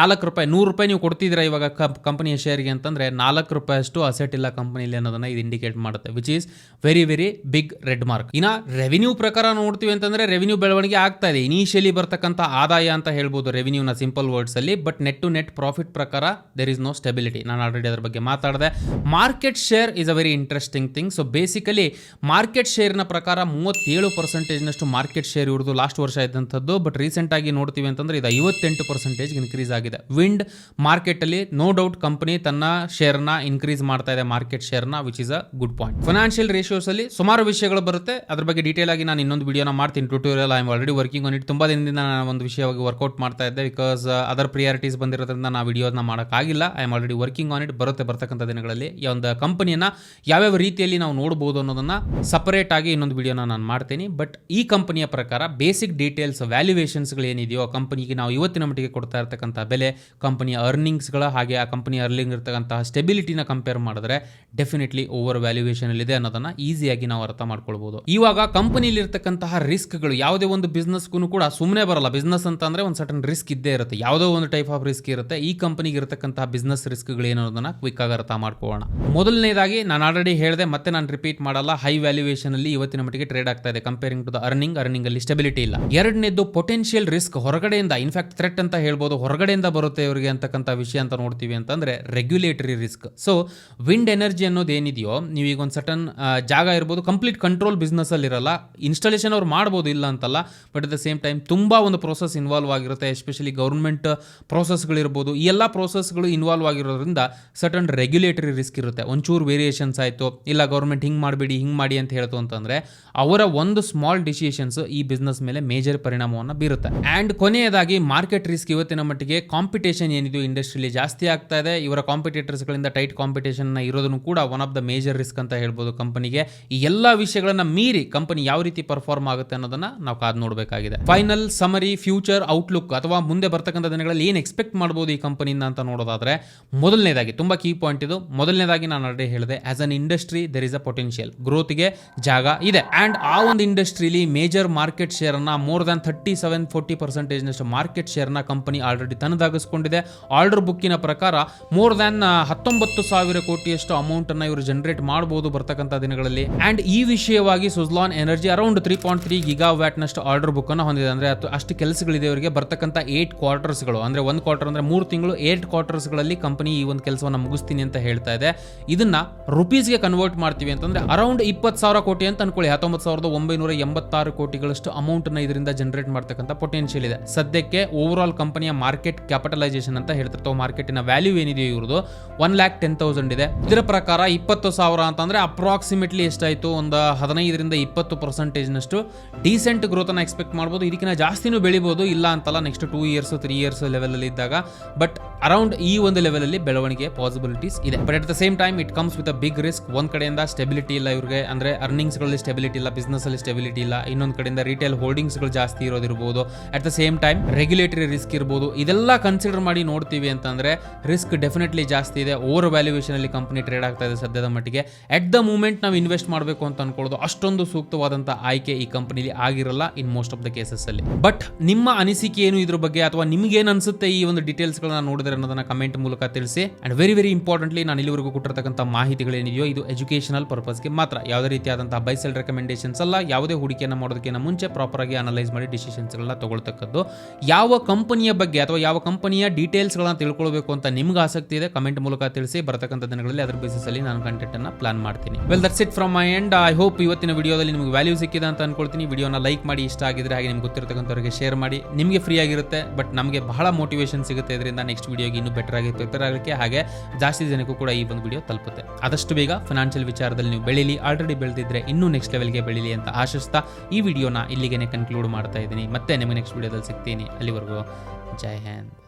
ನಾಲ್ಕು ರೂಪಾಯಿ, ನೂರು ರೂಪಾಯಿ ನೀವು ಕೊಡ್ತಿದ್ದೀರಾ ಇವಾಗ ಕಂಪನಿಯ ಶೇರ್ಗೆ ಅಂತಂದರೆ ನಾಲ್ಕು ರೂಪಾಯಿ ಅಷ್ಟು ಅಸೆಟ್ ಇಲ್ಲ ಕಂಪನಿಲಿ ಅನ್ನೋದನ್ನ ಇದು ಇಂಡಿಕೇಟ್ ಮಾಡುತ್ತೆ which is very very big red mark ಇನ್ನು ರೆವಿನ್ಯೂ ಪ್ರಕಾರ ನೋಡ್ತೀವಿ ಅಂತಂದರೆ ರೆವಿನ್ಯೂ ಬೆಳವಣಿಗೆ ಆಗ್ತಾ ಇದೆ. ಇನಿಷಿಯಲಿ ಬರ್ತಕ್ಕಂಥ ಆದಾಯ ಅಂತ ಹೇಳ್ಬೋದು ರೆವಿನ್ಯೂನ simple ವರ್ಡ್ಸಲ್ಲಿ but net to net profit ಪ್ರಕಾರ ದೇರ್ ಇಸ್ ನೋ ಸ್ಟೆಬಿಲಿಟಿ ನಾನು ಆಲ್ರೆಡಿ ಅದರ ಬಗ್ಗೆ ಮಾತಾಡಿದೆ. Market share is a very interesting thing so basically market ಶೇರ್ನ ಪ್ರಕಾರ ಮೂವತ್ತೇಳು ಪರ್ಸೆಂಟೇಜ್ನಷ್ಟು ಮಾರ್ಕೆಟ್ ಶೇರ್ ಇವ್ರದ್ದು ಲಾಸ್ಟ್ ವರ್ಷ ಇದ್ದಂಥದ್ದು ಬಟ್ ರೀಸೆಂಟ್ ಆಗಿ ನೋಡ್ತೀವಿ ಅಂತಂದ್ರೆ ಇದು ಐವತ್ತೆಂಟು ಪರ್ಸೆಂಟೇಜ್ ಇನ್ಕ್ರೀಸ್ ಆಗಿದೆ. ವಿಂಡ್ ಮಾರ್ಕೆಟಲ್ಲಿ ನೋ ಡೌಟ್ ಕಂಪನಿ ತನ್ನ ಶೇರ್ನ ಇನ್ಕ್ರೀಸ್ ಮಾಡ್ತಾ ಇದೆ market ಶೇರ್ನ which is a good point financial ratios ಅಲ್ಲಿ ಸುಮಾರು ವಿಷಯಗಳು ಬರುತ್ತೆ. ಅದ್ರ ಬಗ್ಗೆ ಡೀಟೇಲ್ ಆಗಿ ನಾನು ಇನ್ನೊಂದು ವಿಡಿಯೋನ ಮಾಡ್ತೀನಿ. Tutorial I am already working on it ತುಂಬಾ ದಿನದಿಂದ ನಾನು ಒಂದು ವಿಷಯವಾಗಿ ವರ್ಕೌಟ್ ಮಾಡ್ತಾ ಇದ್ದೆ ಬಿಕಾಸ್ ಅದರ್ ಪ್ರಿಯಾರಿಟೀಸ್ ಬಂದಿರೋದ್ರಿಂದ ನಾ ವಿಡಿಯೋನ ಮಾಡೋಕ್ಕಾಗಿಲ್ಲ. I am already working on it ಬರುತ್ತೆ ಬರ್ತಕ್ಕಂಥ ದಿನಗಳಲ್ಲಿ ಈ ಒಂದು ಕಂಪನಿಯನ್ನು ಯಾವ್ಯಾವ ರೀತಿಯಲ್ಲಿ ನಾವು ನೋಡ್ಬೋದು ಅನ್ನೋದನ್ನ ಸಪರೇಟ್ ಆಗಿ ಇನ್ನೊಂದು ವಿಡಿಯೋನ ನಾನು ಮಾಡ್ತೀನಿ. ಬಟ್ ಈ ಕಂಪನಿಯ ಪ್ರಕಾರ ಬೇಸಿಕ್ ಡೀಟೇಲ್ಸ್ ವ್ಯಾಲ್ಯೂಯೇಷನ್ಸ್ಗಳು ಏನಿದೆಯೋ ಆ ಕಂಪನಿಗೆ ನಾವು ಇವತ್ತಿನ ಮಟ್ಟಿಗೆ ಕೊಡ್ತಾ ಇರ್ತಕ್ಕಂಥ ಬೆಲೆ ಕಂಪನಿಯ ಅರ್ನಿಂಗ್ಸ್ಗಳ ಹಾಗೆ ಆ ಕಂಪನಿಯ ಅರ್ನಿಂಗ್ ಇರ್ತಕ್ಕಂತಹ ಸ್ಟೆಬಿಲಿಟಿನ ಕಂಪೇರ್ ಮಾಡಿದ್ರೆ ಡೆಫಿನೆಟ್ಲಿ ಓವರ್ ವ್ಯಾಲ್ಯೂಯೇಷನ್ ಇದೆ ಅನ್ನೋದನ್ನ ಈಸಿಯಾಗಿ ನಾವು ಅರ್ಥ ಮಾಡ್ಕೊಳ್ಬಹುದು ಇವಾಗ ಕಂಪನಿಲಿ ಇರ್ತಕ್ಕಂತಹ ರಿಸ್ಕ್ಗಳು ಯಾವುದೇ ಒಂದು ಬಿಸ್ನೆಸ್ಗೂ ಕೂಡ ಸುಮ್ಮನೆ ಬರಲ್ಲ. ಬಿಸ್ನೆಸ್ ಅಂತ ಅಂದ್ರೆ ಒಂದು ಸಟನ್ ರಿಸ್ಕ್ ಇದ್ದೇ ಇರುತ್ತೆ. ಯಾವುದೋ ಒಂದು ಟೈಪ್ ಆಫ್ ರಿಸ್ಕ್ ಇರುತ್ತೆ. ಈ ಕಂಪನಿಗೆ ಇರತಕ್ಕಂತಹ ಬಿಸ್ನೆಸ್ ರಿಸ್ಕ್ಗಳು ಏನು ಅನ್ನೋದನ್ನ ಕ್ವಿಕ್ ಆಗಿ ಅರ್ಥ ಮಾಡ್ಕೊಳ್ಳೋಣ. ಮೊದಲನೇದಾಗಿ ನಾನು ಆಲ್ರೆಡಿ ಹೇಳಿದೆ, ಮತ್ತೆ ನಾನು ರಿಪೀಟ್ ಮಾಡಲ್ಲ ಹೈ ವ್ಯಾಲ್ಯೂಯೇಷನ್ ಅಲ್ಲಿ ಇವತ್ತಿನ ಮಟ್ಟಿಗೆ ಟ್ರೇಡ್ ಆಗ್ತಾ ಇದೆ. Comparing to the earning earning ಅಲ್ಲಿ ಸ್ಟೆಬಿಲಿಟಿ ಇಲ್ಲ. ಎರಡನೇದು ಪೊಟೆನ್ಷಿಯಲ್ ರಿಸ್ಕ್ ಹೊರಗಡೆಯಿಂದ ಇನ್ಫ್ಯಾಕ್ಟ್ ಥ್ರೆಟ್ ಅಂತ ಹೇಳ್ಬೋದು, ಹೊರಗಡೆಯಿಂದ ಬರುತ್ತೆ ಇವರಿಗೆ ಅಂತಕ್ಕಂಥ ವಿಷಯ ಅಂತ ನೋಡ್ತೀವಿ ಅಂತಂದ್ರೆ regulatory risk so wind energy ಅನ್ನೋದು ಏನಿದೆಯೋ ನೀವು ಈಗ ಒಂದು ಸಟನ್ ಜಾಗ ಇರ್ಬೋದು ಕಂಪ್ಲೀಟ್ ಕಂಟ್ರೋಲ್ ಬಿಸ್ನೆಸ್ ಅಲ್ಲಿ ಇರಲ್ಲ ಇನ್ಸ್ಟಾಲೇಷನ್ ಅವ್ರು ಮಾಡ್ಬೋದು ಇಲ್ಲ ಅಂತಲ್ಲ but at the same time ತುಂಬಾ ಒಂದು ಪ್ರೋಸೆಸ್ ಇನ್ವಾಲ್ವ್ ಆಗಿರುತ್ತೆ ಎಸ್ಪೆಷಲಿ ಗೌರ್ಮೆಂಟ್ ಪ್ರೋಸೆಸ್ಗಳಿರ್ಬೋದು ಈ ಎಲ್ಲ ಪ್ರೋಸೆಸ್ಗಳು ಇನ್ವಾಲ್ವ್ ಆಗಿರೋದ್ರಿಂದ ಸಟನ್ ರೆಗ್ಯುಲೇಟರಿ ರಿಸ್ಕ್ ಇರುತ್ತೆ. ಒಂಚೂರು ವೇರಿಯೇಷನ್ಸ್ ಆಯಿತು, ಇಲ್ಲ ಗೌರ್ಮೆಂಟ್ ಹಿಂಗೆ ಮಾಡಿಬಿಡಿ, ಹಿಂಗೆ ಮಾಡಿ ಅಂತ ಹೇಳ್ತು ಅಂತಂದರೆ ಅವರ ಒಂದು ಸ್ಮಾಲ್ ಡಿಸಿಷನ್ಸ್ ಈ ಬಿಸ್ನೆಸ್ ಮೇಲೆ ಮೇಜರ್ ಪರಿಣಾಮವನ್ನು ಬೀರುತ್ತೆ. ಆ್ಯಂಡ್ ಕೊನೆಯದಾಗಿ ಮಾರ್ಕೆಟ್ ರಿಸ್ಕ್ ಇವತ್ತಿನ ಮಟ್ಟಿಗೆ ಕಾಂಪಿಟೇಷನ್ ಏನಿದು ಇಂಡಸ್ಟ್ರಿಲಿ ಜಾಸ್ತಿ ಆಗ್ತಾ ಇದೆ. ಇವರ ಕಾಂಪಿಟೇಟರ್ಸ್ಗಳಿಂದ ಟೈಟ್ ಕಾಂಪಿಟೇಷನ್ ಇರೋದನ್ನು ಕೂಡ one of the major risk ಅಂತ ಹೇಳ್ಬೋದು ಕಂಪನಿಗೆ ಈ ಎಲ್ಲ ವಿಷಯಗಳನ್ನ ಮೀರಿ ಕಂಪನಿ ಯಾವ ರೀತಿ ಪರ್ಫಾರ್ಮ್ ಆಗುತ್ತೆ ಅನ್ನೋದನ್ನ ನಾವು ಕಾದು ನೋಡಬೇಕಾಗಿದೆ. ಫೈನಲ್ ಸಮರಿ ಫ್ಯೂಚರ್ ಔಟ್ಲುಕ್ ಅಥವಾ ಮುಂದೆ ಬರ್ತಕ್ಕಂಥ ದಿನಗಳಲ್ಲಿ ಏನು ಎಕ್ಸ್ಪೆಕ್ಟ್ ಮಾಡ್ಬೋದು ಈ ಕಂಪನಿಯಿಂದ ಅಂತ ನೋಡೋದಾದ್ರೆ ಮೊದಲನೇದಾಗಿ, ತುಂಬ ಕೀ ಪಾಯಿಂಟ್ ಇದು. ಮೊದಲನೇದಾಗಿ ನಾನು ಆಲ್ರೆಡಿ ಹೇಳಿದೆ as an industry there is a ಗ್ರೋತ್ಗೆ ಜಾಗ ಇದೆ. ಆ್ಯಂಡ್ ಆ ಒಂದು ಇಂಡಸ್ಟ್ರಿಲಿ ಮೇಜರ್ ಮಾರ್ಕೆಟ್ ಶೇರ್ ಅನ್ನ more than thirty seven forty ಪರ್ಸೆಂಟೇಜ್ನಷ್ಟು market ಶೇರ್ನ ಕಂಪನಿ ಆಲ್ರೆಡಿ ತನ್ನದಾಗಿಸ್ಕೊಂಡಿದೆ. ಆರ್ಡರ್ ಬುಕ್ಕಿನ ಪ್ರಕಾರ ಮೋರ್ ದ್ಯಾನ್ ಹತ್ತೊಂಬತ್ತು ಸಾವಿರ ಕೋಟಿಯಷ್ಟು ಅಮೌಂಟ್ ಅನ್ನ ಇವರು ಜನರೇಟ್ ಮಾಡಬಹುದು ಬರ್ತಕ್ಕಂಥ ದಿನಗಳಲ್ಲಿ. ಆ್ಯಂಡ್ ಈ ವಿಷಯವಾಗಿ Suzlon energy around three point three giga ವ್ಯಾಟ್ನಷ್ಟು order book ಅನ್ನು ಹೊಂದಿದೆ. ಅಂದ್ರೆ ಅಷ್ಟು ಕೆಲಸಗಳಿದೆ ಇವರಿಗೆ ಬರ್ತಕ್ಕಂಥ ಏಟ್ ಕ್ವಾರ್ಟರ್ಸ್ಗಳು ಅಂದ್ರೆ ಒಂದು ಕ್ವಾರ್ಟರ್ ಅಂದ್ರೆ ಮೂರು ತಿಂಗಳು ಏಟ್ ಕ್ವಾರ್ಟರ್ಸ್ಗಳಲ್ಲಿ ಕಂಪನಿ ಈ ಒಂದು ಕೆಲಸವನ್ನು ಮುಗಿಸ್ತೀನಿ ಅಂತ ಹೇಳ್ತಾ ಇದೆ. ಇದನ್ನ ರುಪೀಸ್ಗೆ ಕನ್ವರ್ಟ್ ಮಾಡ್ತೀವಿ ಅರೌಂಡ್ ಇಪ್ಪತ್ತು ಸಾವಿರ ಕೋಟಿ ಅಂತ ಅನ್ಕೊಳ್ಳಿ. ಹತ್ತೊಂಬತ್ತು ಸಾವಿರದ ಒಂಬೈನೂರ ಎಂಬತ್ತಾರು ಕೋಟಿಗಳಷ್ಟು ಅಮೌಂಟ್ನ ಇದರಿಂದ ಜನರೇಟ್ ಮಾಡ್ತಕ್ಕಂಥ ಪೊಟೆನ್ಷಿಯಲ್ ಇದೆ. ಸದ್ಯಕ್ಕೆ ಓವರ್ ಆಲ್ ಕಂಪನಿಯ ಮಾರ್ಕೆಟ್ ಕ್ಯಾಪಿಟಲೈಸೇಷನ್ ಅಂತ ಹೇಳ್ತಿರ್ತಾವೆ ಮಾರ್ಕೆಟಿನ ವ್ಯಾಲ್ಯೂ ಏನಿದೆಯೋ ಇವ್ರದ್ದು. ಒನ್ ಲ್ಯಾಕ್ ಟೆನ್ ತೌಸಂಡ್ ಇದೆ. ಇದರ ಪ್ರಕಾರ ಇಪ್ಪತ್ತು ಸಾವಿರ ಅಂತಂದ್ರೆ ಅಪ್ರಾಕ್ಸಿಮೇಟ್ಲಿ ಎಷ್ಟಾಯ್ತು? ಒಂದು ಹದಿನೈದರಿಂದ ಇಪ್ಪತ್ತು ಪರ್ಸೆಂಟೇಜ್ನಷ್ಟು ಡೀಸೆಂಟ್ ಅನ್ನ ಎಕ್ಸ್ಪೆಕ್ಟ್ ಮಾಡ್ಬೋದು. ಇದಕ್ಕಿಂತ ಜಾಸ್ತಿನೂ ಬೆಳಿಬೋದು. ಇಲ್ಲ ಅಂತಲ್ಲ next two years three years level ಅಲ್ಲಿ ಇದ್ದಾಗ. ಬಟ್ ಅರೌಂಡ್ ಈ ಒಂದು ಲೆವೆಲ್ ಅಲ್ಲಿ ಬೆಳವಣಿಗೆ ಪಾಸಿಬಿಲಿಟೀಸ್ ಇದೆ. But at the same time it comes with a big risk ಒಂದ್ ಕಡೆಯಿಂದ ಸ್ಟೆಬಿಲಿಟಿ ಇಲ್ಲ ಇವ್ರಿಗೆ. ಅಂದ್ರೆ ಅರ್ನಿಂಗ್ಸ್ಗಳಲ್ಲಿ ಸ್ಟೆಬಿಲಿಟಿ ಇಲ್ಲ ಬಿಸ್ನೆಸ್ಸಲ್ಲಿ ಸ್ಟೆಬಿಲಿಟಿ ಇಲ್ಲ. ಇನ್ನೊಂದು ಕಡೆಯಿಂದ ರಿಟೇಲ್ ಹೋಲ್ಡಿಂಗ್ಸ್ಗಳು ಜಾಸ್ತಿ ಇರೋದಿರ್ಬೋದು. At the same time regulatory risk ಇರ್ಬೋದು. ಇದೆಲ್ಲ ಕನ್ಸಿಡರ್ ಮಾಡಿ ನೋಡ್ತೀವಿ ಅಂತಂದ್ರೆ ರಿಸ್ಕ್ ಡೆಫಿನೆಟ್ಲಿ ಜಾಸ್ತಿ ಇದೆ. ಓವರ್ ವ್ಯಾಲ್ಯೂಯೇಷನಲ್ಲಿ ಕಂಪನಿ ಟ್ರೇಡ್ ಆಗ್ತಾ ಇದೆ ಸದ್ಯದ ಮಟ್ಟಿಗೆ. ಅಟ್ ದ ಮೂಮೆಂಟ್ ನಾವು ಇನ್ವೆಸ್ಟ್ ಮಾಡಬೇಕು ಅಂತ ಅನ್ಕೊಳ್ಳೋದು ಅಷ್ಟೊಂದು ಸೂಕ್ತವಾದಂಥ ಆಯ್ಕೆ ಈ ಕಂಪನಿಲಿ ಆಗಿರಲ್ಲ in most of the cases ಅಲ್ಲಿ. ಬಟ್ ನಿಮ್ಮ ಅನಿಸಿಕೆ ಏನು ಇದ್ರ ಬಗ್ಗೆ ಅಥವಾ ನಿಮ್ಗೆ ಏನು ಅನ್ಸುತ್ತೆ ಈ ಒಂದು ಡೀಟೇಲ್ಸ್ ಗಳನ್ನ ನೋಡಿದ್ರೆ ಅನ್ನೋದನ್ನ ಕಮೆಂಟ್ ಮೂಲಕ ತಿಳಿಸಿ. ಅಂಡ್ ವೆರಿ ವೆರಿ ಇಂಪಾರ್ಟೆಂಟ್ಲಿ ನಾನು ಇಲ್ಲಿವರೆಗೂ ಕೊಟ್ಟಿರತಕ್ಕಂಥ ಮಾಹಿತಿಗಳೇನಿದೆಯೋ, ಇದು ಎಜುಕೇಷನಲ್ ಪರ್ಪಸ್ಗೆ ಮಾತ್ರ. ಯಾವುದೇ ರೀತಿಯಾದಂತಹ ಬೈಸೆಲ್ ರೆಕಮೆಂಡೇಶನ್ಸ್ ಅಲ್ಲ, ಯಾವುದೇ ಹೂಡಿಕೆಯನ್ನು ಮಾಡೋದಕ್ಕಿಂತ ಮುಂಚೆ ಪ್ರಾಪರ್ ಆಗಿ ಅನಲೈಸ್ ಮಾಡಿ ಡಿಸಿಷನ್ಸ್ಗಳನ್ನ ತಗೊಳ್ತಕ್ಕದ್ದು. ಯಾವ ಕಂಪನಿಯ ಬಗ್ಗೆ ಅಥವಾ ಯಾವ ಕಂಪನಿಯ ಡೀಟೇಲ್ಸ್ಗಳನ್ನ ತಿಳ್ಕೊಳ್ಬೇಕು ಅಂತ ನಿಮ್ಗೆ ಆಸಕ್ತಿ ಇದೆ ಕಮೆಂಟ್ ಮೂಲಕ ತಿಳಿಸಿ. ಬರತಕ್ಕಂಥ ದಿನಗಳಲ್ಲಿ ಅದರ ಬೇಸಿಸ್ ಅಲ್ಲಿ ನಾನು ಕಂಟೆಂಟ್ ಅನ್ನ ಪ್ಲಾನ್ ಮಾಡ್ತೀನಿ. Well that's it from my end I hope ಇವತ್ತಿನ ವಿಡಿಯೋದಲ್ಲಿ ನಿಮಗೆ ವ್ಯಾಲ್ಯೂ ಸಿಕ್ಕಿದೆ ಅಂತ ಅನ್ಕೊಳ್ತೀನಿ. ವಿಡಿಯೋನ ಲೈಕ್ ಮಾಡಿ, ಇಷ್ಟ ಆಗಿದ್ರೆ ಹಾಗೆ ನಿಮ್ಗೆ ಗೊತ್ತಿರತಕ್ಕಂಥವ್ರಿಗೆ ಶೇರ್ ಮಾಡಿ. ನಿಮಗೆ ಫ್ರೀ ಆಗಿರುತ್ತೆ ಬಟ್ ನಮಗೆ ಬಹಳ ಮೋಟಿವೇಶನ್ ಸಿಗುತ್ತೆ. ಇದರಿಂದ ನೆಕ್ಸ್ಟ್ ವಿಡಿಯೋಗೆ ಇನ್ನೂ ಬೆಟರ್ ಆಗಿ ಪ್ರಿಪೇರ್ ಆಗಲಿಕ್ಕೆ ಹಾಗೆ ಜಾಸ್ತಿ ಜನಕ್ಕೂ ಕೂಡ ಈ ಒಂದು ವಿಡಿಯೋ ತಲುಪುತ್ತೆ. ಆದಷ್ಟು ಬೇಗ ಫಿನಾನ್ಷಿಯಲ್ ವಿಚಾರದಲ್ಲಿ ನೀವು ಬೆಳೀಲಿ ಆಲ್ರೆಡಿ ಬೆಳೆದಿದ್ರೆ ಇನ್ನೂ ನೆಕ್ಸ್ಟ್ ಲೆವೆಲ್ಗೆ ಬೆಳೀಲಿ ಅಂತ ಆಶಿಸ್ತಾ ಈ ವಿಡಿಯೋನ ಇಲ್ಲಿಗೆ ಕನ್ಕ್ಲೂಡ್ ಮಾಡ್ತಾ ಇದ್ದೀನಿ. ಮತ್ತೆ ನಿಮಗೆ ನೆಕ್ಸ್ಟ್ ವಿಡಿಯೋದಲ್ಲಿ ಸಿಗ್ತೀನಿ. ಅಲ್ಲಿವರೆಗೂ ಜೈ ಹಿಂದ್.